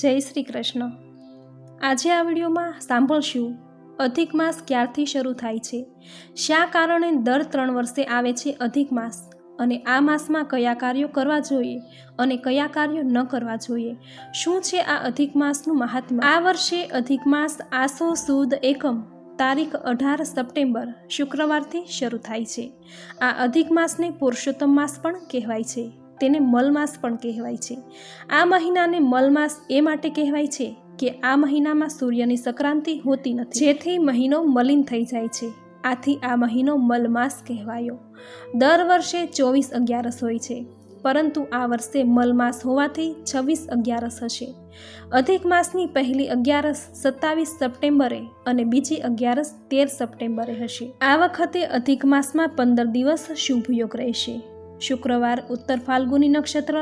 જય શ્રી કૃષ્ણ. આજે આ વિડીયોમાં સાંભળશું, અધિક માસ ક્યારથી શરૂ થાય છે? શા કારણે દર ત્રણ વર્ષે આવે છે અધિક માસ? અને આ માસમાં કયા કાર્યો કરવા જોઈએ અને કયા કાર્યો ન કરવા જોઈએ? શું છે આ અધિક માસનું મહાત્મા આ વર્ષે અધિક માસ આસો સુદ એકમ, તારીખ અઢાર સપ્ટેમ્બર, શુક્રવારથી શરૂ થાય છે. આ અધિક માસને પુરુષોત્તમ માસ પણ કહેવાય છે. તેને મલમાસ પણ કહેવાય છે. આ મહિનાને મલમાસ એ માટે કહેવાય છે કે આ મહિનામાં સૂર્યની સંક્રાંતિ હોતી નથી. જેથી મહિનો મલિન થઈ જાય છે. આથી આ મહિનો મલમાસ કહેવાયો. દર વર્ષે ચોવીસ અગિયારસ હોય છે. પરંતુ આ વર્ષે મલમાસ હોવાથી છવ્વીસ અગિયારસ હશે. અધિક માસની પહેલી અગિયારસ સત્તાવીસ સપ્ટેમ્બરે અને બીજી અગિયારસ તેર સપ્ટેમ્બરે હશે. આ વખતે અધિક માસમાં પંદર દિવસ શુભ યોગ રહેશે. શુક્રવાર, ઉત્તર ફાલ્ગુની નક્ષત્ર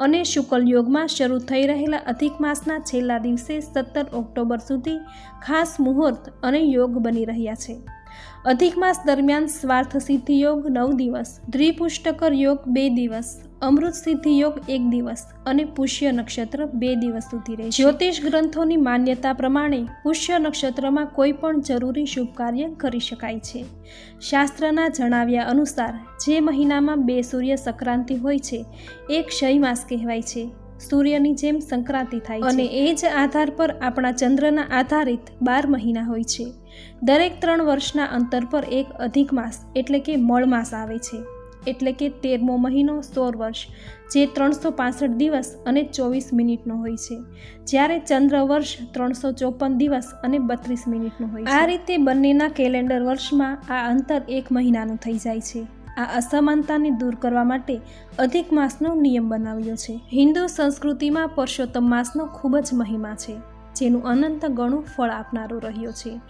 અને શુકલ યોગમાં શરૂ થઈ રહેલા અધિક માસના છેલ્લા દિવસે સત્તર ઓક્ટોબર સુધી ખાસ મુહૂર્ત અને યોગ બની રહ્યા છે. અધિક માસ દરમિયાન સ્વાર્થ સિદ્ધિ યોગ નવ દિવસ, દ્વિપુષ્ટકર યોગ બે દિવસ અમૃત સિદ્ધિ યોગ એક દિવસ અને પુષ્ય નક્ષત્ર બે દિવસ સુધી રહે જ્યોતિષ ગ્રંથોની માન્યતા પ્રમાણે પુષ્ય નક્ષત્રમાં કોઈ પણ જરૂરી શુભ કાર્ય કરી શકાય છે. શાસ્ત્રના જણાવ્યા અનુસાર, જે મહિનામાં બે સૂર્ય સંક્રાંતિ હોય છે, એ ક્ષય માસ કહેવાય છે. સૂર્યની જેમ સંક્રાંતિ થાય અને એ જ આધાર પર આપણા ચંદ્રના આધારિત બાર મહિના હોય છે. દરેક ત્રણ વર્ષના અંતર પર એક અધિક માસ, એટલે કે મળ માસ આવે છે. એટલે કે તેરમો મહિનો સોળ વર્ષ, જે ત્રણસો પાસઠ દિવસ અને ચોવીસ મિનિટનો હોય છે. જ્યારે ચંદ્ર વર્ષ ત્રણસો ચોપન દિવસ અને બત્રીસ મિનિટનો હોય આ રીતે બંનેના કેલેન્ડર વર્ષમાં આ અંતર એક મહિનાનું થઈ જાય છે. આ અસમાનતાને દૂર કરવા માટે અધિક માસનો નિયમ બનાવ્યો છે. હિન્દુ સંસ્કૃતિમાં પુરુષોત્તમ માસનો ખૂબ જ મહિમા છે. જેનું અનંત ગણું ફળ આપનારો રહ્યો છે.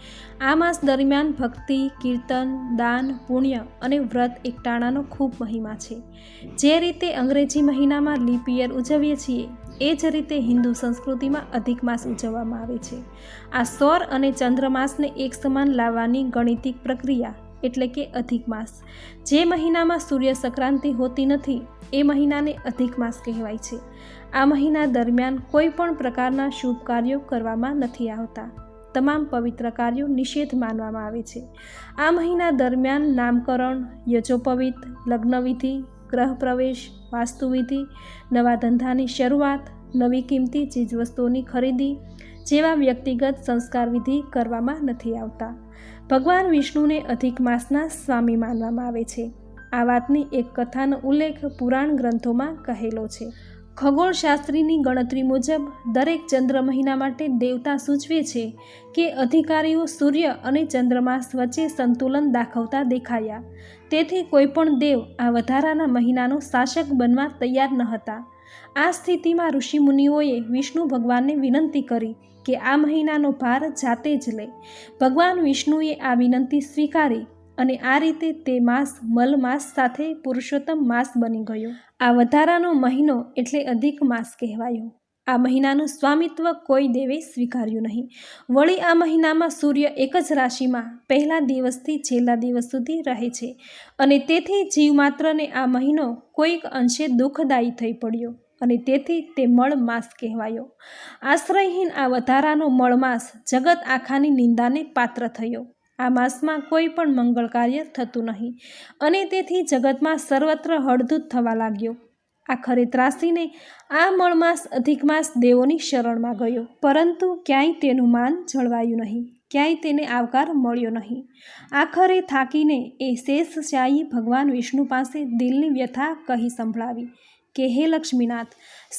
આ માસ દરમિયાન ભક્તિ, કીર્તન, દાન, પુણ્ય અને વ્રત એકટાણાનો ખૂબ મહિમા છે. જે રીતે અંગ્રેજી મહિનામાં લીપ યર ઉજવીએ છીએ, એ જ રીતે હિન્દુ સંસ્કૃતિમાં અધિક માસ ઉજવવામાં આવે છે. આ સૌર અને ચંદ્રમાસને એક સમાન લાવવાની ગણિતિક પ્રક્રિયા, એટલે કે અધિક માસ. જે મહિનામાં સૂર્ય સંક્રાંતિ હોતી નથી, એ મહિનાને અધિક માસ કહેવાય છે. આ મહિના દરમિયાન કોઈ પણ પ્રકારના શુભ કાર્યો કરવામાં નથી આવતા. તમામ પવિત્ર કાર્યો નિષેધ માનવામાં આવે છે. આ મહિના દરમિયાન નામકરણ, યજોપવિત, લગ્નવિધિ, ગ્રહ પ્રવેશ, વાસ્તુવિધિ, નવા ધંધાની શરૂઆત, નવી કિંમતી ચીજવસ્તુઓની ખરીદી જેવા વ્યક્તિગત સંસ્કાર વિધિ કરવામાં નથી આવતા. ભગવાન વિષ્ણુને અધિક માસના સ્વામી માનવામાં આવે છે. આ વાતની એક કથાનો ઉલ્લેખ પુરાણ ગ્રંથોમાં કહેલો છે. ખગોળશાસ્ત્રીની ગણતરી મુજબ, દરેક ચંદ્ર મહિના માટે દેવતા સૂચવે છે કે અધિકારીઓ સૂર્ય અને ચંદ્રમાસ વચ્ચે સંતુલન દાખવતા દેખાયા. તેથી કોઈપણ દેવ આ વધારાના મહિનાનો શાસક બનવા તૈયાર ન હતા. આ સ્થિતિમાં ઋષિમુનિઓએ વિષ્ણુ ભગવાનને વિનંતી કરી કે આ મહિનાનો ભાર જાતે જ લે. ભગવાન વિષ્ણુએ આ વિનંતી સ્વીકારી અને આ રીતે તે માસ, મલ માસ સાથે પુરુષોત્તમ માસ બની ગયો. આ વધારાનો મહિનો એટલે અધિક માસ કહેવાયો. આ મહિનાનું સ્વામિત્વ કોઈ દેવે સ્વીકાર્યું નહીં. વળી આ મહિનામાં સૂર્ય એક જ રાશિમાં પહેલા દિવસથી છેલ્લા દિવસ સુધી રહે છે અને તેથી જીવ માત્રને આ મહિનો કોઈક અંશે દુઃખદાયી થઈ પડ્યો અને તેથી તે મળ માસ કહેવાયો. આશ્રયહીન આ વધારાનો મળ માસ જગત આખાની નિંદાને પાત્ર થયો. આ માસમાં કોઈ પણ મંગળ કાર્ય થતું નહીં. અને તેથી જગતમાં સર્વત્ર હળધૂત થવા લાગ્યો. આખરે ત્રાસીને આ મળમાસ અધિક માસ દેવોની શરણમાં ગયો. પરંતુ ક્યાંય તેનું માન જળવાયું નહીં. ક્યાંય તેને આવકાર મળ્યો નહીં. આખરે થાકીને એ શેષશાહી ભગવાન વિષ્ણુ પાસે દિલની વ્યથા કહી સંભળાવી કે, હે લક્ષ્મીનાથ,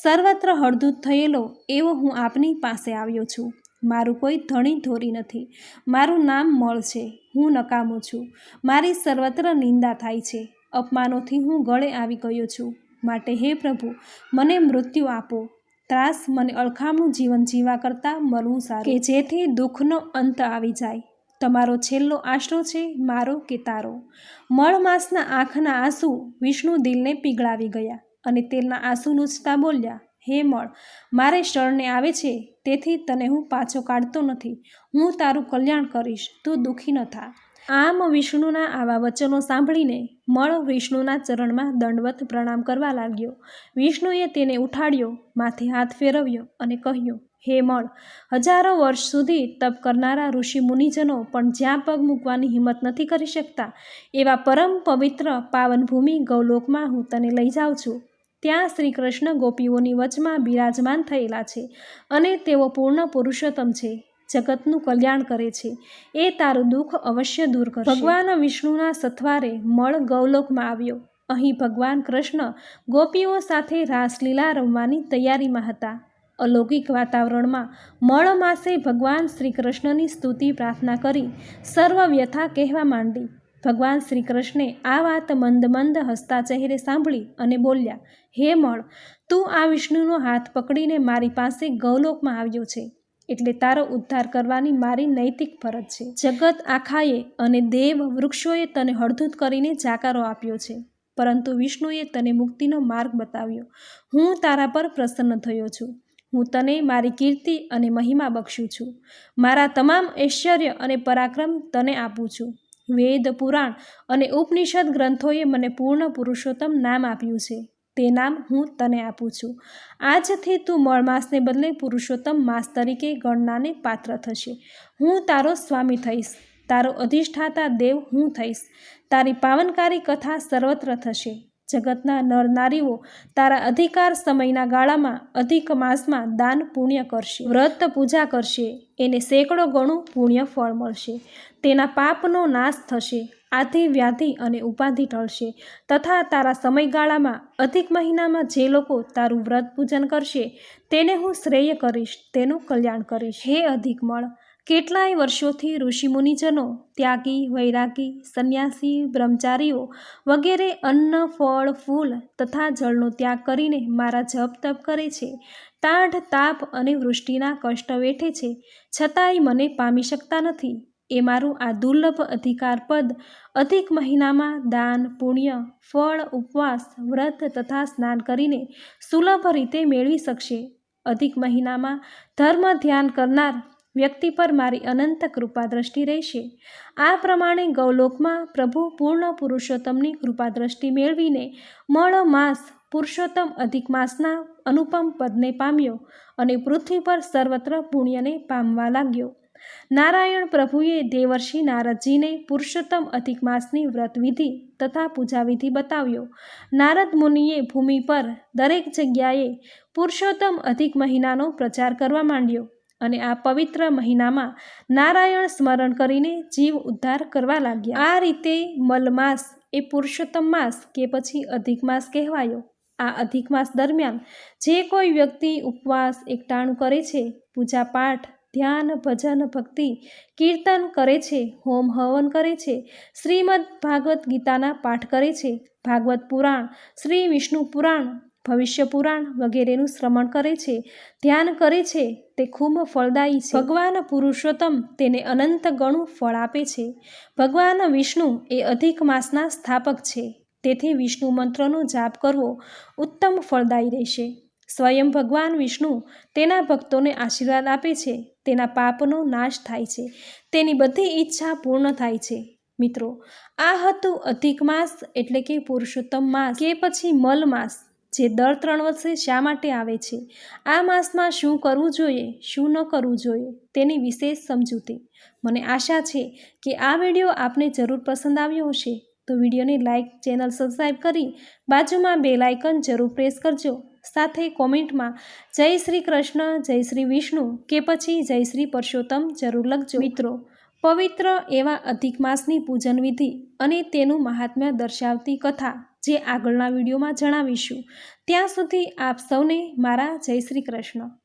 સર્વત્ર હળદૂત થયેલો એવો હું આપની પાસે આવ્યો છું. મારું કોઈ ધણી ધોરી નથી. મારું નામ મળ છે. હું નકામો છું. મારી સર્વત્ર નિંદા થાય છે. અપમાનોથી હું ગળે આવી ગયો છું. માટે હે પ્રભુ, મને મૃત્યુ આપો. ત્રાસ મને અળખામણું જીવન જીવા કરતાં મળવું સારું. કે જેથી દુઃખનો અંત આવી જાય. તમારો છેલ્લો આશરો છે મારો કે તારો. મળ માસના આંખના આંસુ વિષ્ણુ દિલને પીગળાવી ગયા અને તેલના આંસુ નૂચતા બોલ્યા હે મળ, મારે શરણે આવે છે, તેથી તને હું પાછો કાઢતો નથી. હું તારું કલ્યાણ કરીશ, તું દુઃખી ન થા. આમ વિષ્ણુના આવા વચનો સાંભળીને મળ વિષ્ણુના ચરણમાં દંડવત પ્રણામ કરવા લાગ્યો. વિષ્ણુએ તેને ઉઠાડ્યો, માથે હાથ ફેરવ્યો અને કહ્યું, હે મળ, હજારો વર્ષ સુધી તપ કરનારા ઋષિ મુનિજનો પણ જ્યાં પગ મૂકવાની હિંમત નથી કરી શકતા, એવા પરમ પવિત્ર પાવન ભૂમિ ગૌલોકમાં હું તને લઈ જાઉં છું. ત્યાં શ્રી કૃષ્ણ ગોપીઓની વચમાં બિરાજમાન થયેલા છે અને તેઓ પૂર્ણ પુરુષોત્તમ છે, જગતનું કલ્યાણ કરે છે. એ તારું દુઃખ અવશ્ય દૂર કરશે. ભગવાન વિષ્ણુના સથવારે મળ ગૌલોકમાં આવ્યો. અહીં ભગવાન કૃષ્ણ ગોપીઓ સાથે રાસલીલા રમવાની તૈયારીમાં હતા. અલૌકિક વાતાવરણમાં મળ માસે ભગવાન શ્રી કૃષ્ણની સ્તુતિ પ્રાર્થના કરી સર્વ વ્યથા કહેવા માંડી. ભગવાન શ્રી કૃષ્ણે આ વાત મંદ મંદ હસતા ચહેરે સાંભળી અને બોલ્યા, હે મળ, તું આ વિષ્ણુનો હાથ પકડીને મારી પાસે ગૌલોકમાં આવ્યો છે. એટલે તારો ઉદ્ધાર કરવાની મારી નૈતિક ફરજ છે. જગત આખાએ અને દેવ વૃક્ષોએ તને હળધૂત કરીને જાકારો આપ્યો છે. પરંતુ વિષ્ણુએ તને મુક્તિનો માર્ગ બતાવ્યો. હું તારા પર પ્રસન્ન થયો છું. હું તને મારી કીર્તિ અને મહિમા બક્ષું છું. મારા તમામ ઐશ્વર્ય અને પરાક્રમ તને આપું છું. વેદ, પુરાણ અને ઉપનિષદ ગ્રંથોએ મને પૂર્ણ પુરુષોત્તમ નામ આપ્યું છે. તે નામ હું તને આપું છું. આજથી તું મળ માસને બદલે પુરુષોત્તમ માસ તરીકે ગણનાને પાત્ર થશે. હું તારો સ્વામી થઈશ. તારો અધિષ્ઠાતા દેવ હું થઈશ. તારી પાવનકારી કથા સર્વત્ર થશે. જગતના નર નારીઓ તારા અધિકાર સમયના ગાળામાં, અધિક માસમાં દાન પુણ્ય કરશે. વ્રત પૂજા કરશે, એને સેંકડો ગણું પુણ્ય ફળ મળશે. તેના પાપનો નાશ થશે, આથી વ્યાધિ અને ઉપાધિ ટળશે તથા તારા સમયગાળામાં, અધિક મહિનામાં જે લોકો તારું વ્રત પૂજન કરશે, તેને હું શ્રેય કરીશ, તેનું કલ્યાણ કરીશ. હે અધિક મળ કેટલાય વર્ષોથી ઋષિમુનિજનો ત્યાગી, વૈરાગી, સંન્યાસી, બ્રહ્મચારીઓ વગેરે અન્ન, ફળ, ફૂલ તથા જળનો ત્યાગ કરીને મારા જપ તપ કરે છે. તાઢ, તાપ અને વૃષ્ટિના કષ્ટ વેઠે છે. છતાંય મને પામી શકતા નથી. એ મારું આ દુર્લભ અધિકાર પદ. અધિક મહિનામાં દાન, પુણ્ય, ફળ, ઉપવાસ, વ્રત તથા સ્નાન કરીને સુલભ રીતે મેળવી શકશે. અધિક મહિનામાં ધર્મ ધ્યાન કરનાર વ્યક્તિ પર મારી અનંત કૃપા દ્રષ્ટિ રહેશે. આ પ્રમાણે ગૌલોકમાં પ્રભુ પૂર્ણ પુરુષોત્તમની કૃપા દ્રષ્ટિ મેળવીને મળ, માસ, પુરુષોત્તમ અધિક માસના અનુપમ પદને પામ્યો અને પૃથ્વી પર સર્વત્ર પુણ્યને પામવા લાગ્યો. નારાયણ પ્રભુએ દેવર્ષિ નારદજીને પુરુષોત્તમ અધિક માસની વ્રતવિધિ તથા પૂજાવિધિ બતાવ્યો. નારદ મુનિએ ભૂમિ પર દરેક જગ્યાએ પુરુષોત્તમ અધિક મહિનાનો પ્રચાર કરવા માંડ્યો. અને આ પવિત્ર મહિનામાં નારાયણ સ્મરણ કરીને જીવ ઉદ્ધાર કરવા લાગ્યા. આ રીતે મલમાસ એ પુરુષોત્તમ માસ કે પછી અધિક માસ કહેવાયો. આ અધિક માસ દરમિયાન જે કોઈ વ્યક્તિ ઉપવાસ, એકટાણું કરે છે પૂજા પાઠ ધ્યાન, ભજન, ભક્તિ, કીર્તન કરે છે, હોમ હવન કરે છે, શ્રીમદ ભાગવત ગીતાના પાઠ કરે છે, ભાગવત પુરાણ, શ્રી વિષ્ણુ પુરાણ ભવિષ્ય પુરાણ વગેરેનું શ્રવણ કરે છે, ધ્યાન કરે છે, તે ખૂબ ફળદાયી છે. ભગવાન પુરુષોત્તમ તેને અનંત ગણું ફળ આપે છે. ભગવાન વિષ્ણુ એ અધિક માસના સ્થાપક છે. તેથી વિષ્ણુ મંત્રનો જાપ કરવો ઉત્તમ ફળદાયી રહેશે. સ્વયં ભગવાન વિષ્ણુ તેના ભક્તોને આશીર્વાદ આપે છે. તેના પાપનો નાશ થાય છે. તેની બધી ઈચ્છા પૂર્ણ થાય છે. મિત્રો, આ હતું અધિક માસ એટલે કે પુરુષોત્તમ માસ કે પછી મલ માસ. જે દર ત્રણ વર્ષે શા માટે આવે છે? આ માસમાં શું કરવું જોઈએ? શું ન કરવું જોઈએ? તેની વિશેષ સમજૂતી. મને આશા છે કે આ વીડિયો આપને જરૂર પસંદ આવ્યો હશે. તો વિડીયોને લાઇક ચેનલ સબસ્ક્રાઈબ કરી બાજુમાં બે લાઇકન જરૂર પ્રેસ કરજો. સાથે કોમેન્ટમાં જય શ્રી કૃષ્ણ, જય શ્રી વિષ્ણુ કે પછી જય શ્રી પરસોત્તમ જરૂર લખજો. મિત્રો, પવિત્ર એવા અધિક માસની પૂજન વિધિ અને તેનું મહાત્મ્ય દર્શાવતી કથા. જે આગળના વિડીયોમાં જણાવીશું. ત્યાં સુધી આપ સૌને મારા જય શ્રી કૃષ્ણ.